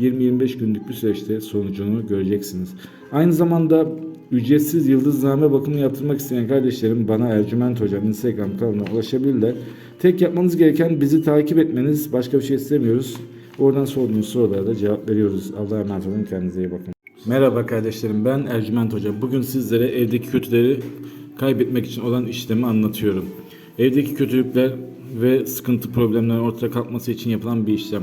20-25 günlük bir süreçte sonucunu göreceksiniz. Aynı zamanda ücretsiz yıldızname bakımı yaptırmak isteyen kardeşlerim bana Ercüment Hocam Instagram kanalına ulaşabilirler. Tek yapmanız gereken bizi takip etmeniz. Başka bir şey istemiyoruz. Oradan sorduğunuz sorulara da cevap veriyoruz. Allah'a emanet olun. Kendinize iyi bakın. Merhaba kardeşlerim. Ben Ercüment Hoca. Bugün sizlere evdeki kötüleri kaybetmek için olan işlemi anlatıyorum. Evdeki kötülükler ve sıkıntı problemlerin ortaya kalkması için yapılan bir işlem.